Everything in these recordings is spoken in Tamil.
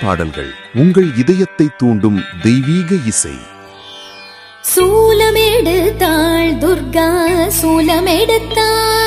பாடல்கள் உங்கள் இதயத்தை தூண்டும் தெய்வீக இசை. சூலமெடுத்தாள் துர்கா சூலமெடுத்தாள்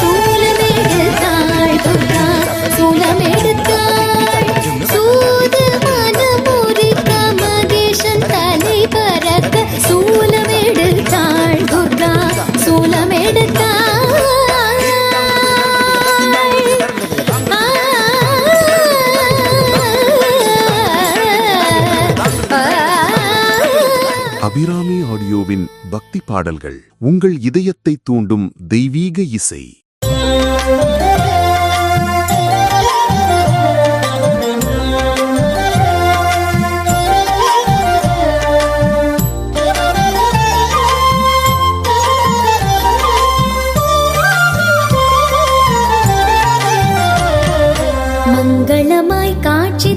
சூலமேடு தாழ்வுக்கா சூலமேடு பாடல்கள் உங்கள் இதயத்தை தூண்டும் தெய்வீக இசை. மங்களமாய் காட்சி